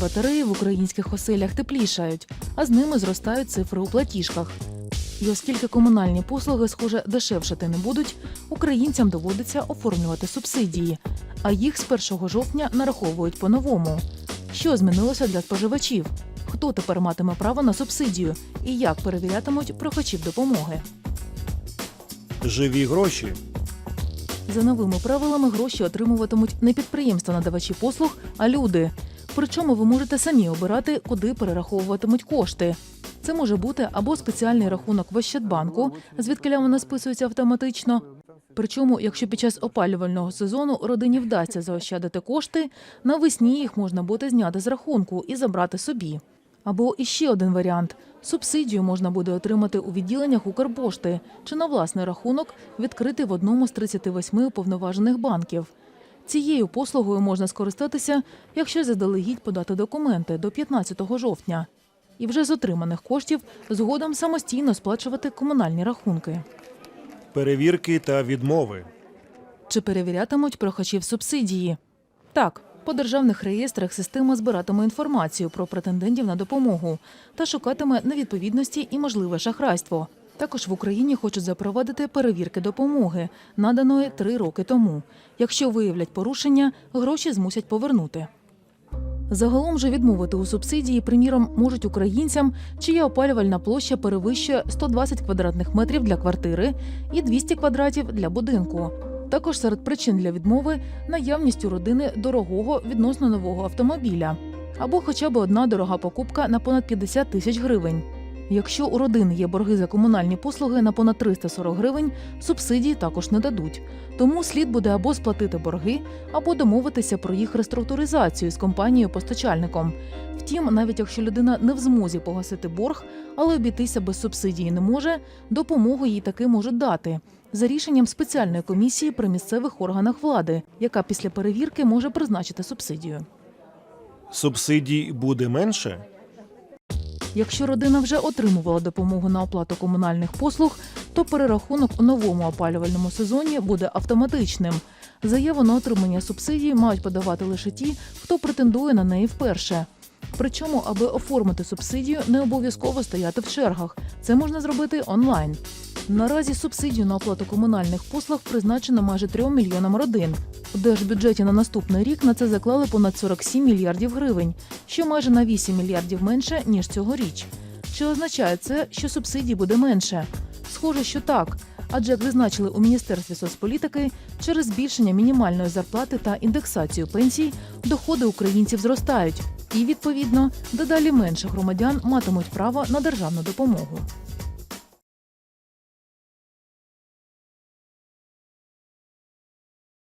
батареї в українських оселях теплішають, а з ними зростають цифри у платіжках. І оскільки комунальні послуги, схоже, дешевшати не будуть, українцям доводиться оформлювати субсидії, а їх з 1 жовтня нараховують по-новому. Що змінилося для споживачів? Хто тепер матиме право на субсидію і як перевірятимуть прохачів допомоги? Живі гроші. За новими правилами гроші отримуватимуть не підприємства надавачі послуг, а люди. Причому ви можете самі обирати, куди перераховуватимуть кошти. Це може бути або спеціальний рахунок в Ощадбанку, звідки воно списується автоматично. Причому, якщо під час опалювального сезону родині вдасться заощадити кошти, навесні їх можна буде зняти з рахунку і забрати собі. Або іще один варіант: субсидію можна буде отримати у відділеннях Укрпошти чи на власний рахунок відкритий в одному з 38 уповноважених банків. Цією послугою можна скористатися, якщо заздалегідь подати документи до 15 жовтня. І вже з отриманих коштів згодом самостійно сплачувати комунальні рахунки. Перевірки та відмови. Чи перевірятимуть прохачів субсидії? Так, по державних реєстрах система збиратиме інформацію про претендентів на допомогу та шукатиме невідповідності і можливе шахрайство. Також в Україні хочуть запровадити перевірки допомоги, наданої три роки тому. Якщо виявлять порушення, гроші змусять повернути. Загалом же відмовити у субсидії, приміром, можуть українцям, чия опалювальна площа перевищує 120 квадратних метрів для квартири і 200 квадратів для будинку. Також серед причин для відмови наявність у родини дорогого відносно нового автомобіля або хоча б одна дорога покупка на понад 50 тисяч гривень. Якщо у родини є борги за комунальні послуги на понад 340 гривень, субсидії також не дадуть. Тому слід буде або сплатити борги, або домовитися про їх реструктуризацію з компанією-постачальником. Втім, навіть якщо людина не в змозі погасити борг, але обійтися без субсидії не може, допомогу їй таки можуть дати за рішенням спеціальної комісії при місцевих органах влади, яка після перевірки може призначити субсидію. Субсидій буде менше. Якщо родина вже отримувала допомогу на оплату комунальних послуг, то перерахунок у новому опалювальному сезоні буде автоматичним. Заяву на отримання субсидії мають подавати лише ті, хто претендує на неї вперше. Причому, аби оформити субсидію, не обов'язково стояти в чергах. Це можна зробити онлайн. Наразі субсидію на оплату комунальних послуг призначено майже 3 мільйонам родин. У держбюджеті на наступний рік на це заклали понад 47 мільярдів гривень, що майже на 8 мільярдів менше ніж цьогоріч. Чи означає це, що субсидій буде менше? Схоже, що так. Адже як зазначили у міністерстві соцполітики, через збільшення мінімальної зарплати та індексацію пенсій доходи українців зростають, і відповідно дедалі менше громадян матимуть право на державну допомогу.